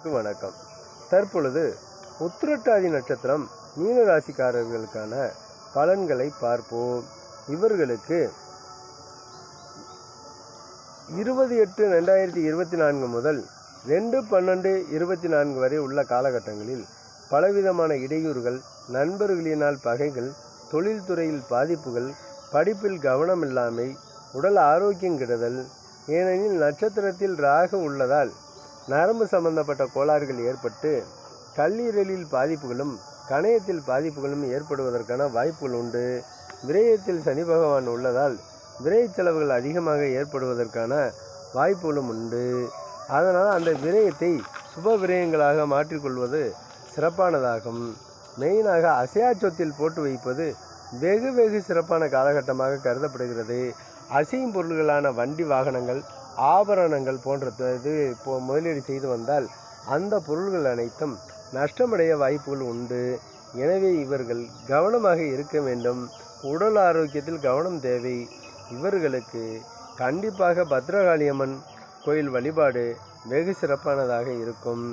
நேயர்களுக்கு வணக்கம். தற்பொழுது உத்திரட்டாதி நட்சத்திரம் மீன ராசிக்காரர்களுக்கான பலன்களை பார்ப்போம். இவர்களுக்கு இருபது எட்டு ரெண்டாயிரத்தி இருபத்தி நான்கு முதல் ரெண்டு பன்னெண்டு இருபத்தி நான்கு வரை உள்ள காலகட்டங்களில் பலவிதமான இடையூறுகள் நண்பர்களினால் பகைகள் தொழில்துறையில் பாதிப்புகள் படிப்பில் கவனமில்லாமை உடல் ஆரோக்கியம் கெடுதல் ஏனெனில் நட்சத்திரத்தில் ராகு உள்ளதால் நரம்பு சம்பந்தப்பட்ட கோளாறுகள் ஏற்பட்டு கல்லீரலில் பாதிப்புகளும் கணையத்தில் பாதிப்புகளும் ஏற்படுவதற்கான வாய்ப்புகள் உண்டு. விரயத்தில் சனி பகவான் உள்ளதால் விரை செலவுகள் அதிகமாக ஏற்படுவதற்கான வாய்ப்புகளும் உண்டு. அதனால் அந்த விரயத்தை சுப விரயங்களாக மாற்றிக்கொள்வது சிறப்பானதாகும். மெயினாக அசையா சொத்தில் போட்டு வைப்பது வெகு வெகு சிறப்பான காலகட்டமாக கருதப்படுகிறது. அசையும் பொருள்களான வண்டி வாகனங்கள் ஆபரணங்கள் போன்ற இது இப்போ முதலீடு செய்து வந்தால் அந்த பொருள்கள் அனைத்தும் நஷ்டமடைய வாய்ப்புகள் உண்டு. எனவே இவர்கள் கவனமாக இருக்க வேண்டும். உடல் ஆரோக்கியத்தில் கவனம் தேவை. இவர்களுக்கு கண்டிப்பாக பத்ரகாளியம்மன் கோயில் வழிபாடு வெகு சிறப்பானதாக இருக்கும்.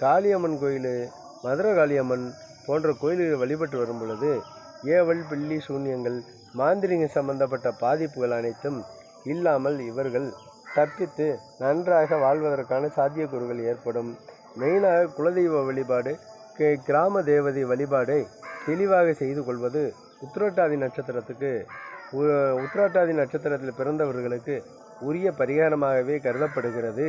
காளியம்மன் கோயில் மதுரகாளியம்மன் போன்ற கோயில்கள் வழிபட்டு வரும் பொழுது ஏவல் பில்லி சூன்யங்கள் மாந்திரிக சம்பந்தப்பட்ட பாதிப்புகள் அனைத்தும் இல்லாமல் இவர்கள் தப்பித்து நன்றாக வாழ்வதற்கான சாத்தியக்கூறுகள் ஏற்படும். மெயினாக குலதெய்வ வழிபாடு கிராம தேவதை வழிபாடை தெளிவாக செய்து கொள்வது உத்திரட்டாதி நட்சத்திரத்துக்கு உ- நட்சத்திரத்தில் பிறந்தவர்களுக்கு உரிய பரிகாரமாகவே கருதப்படுகிறது.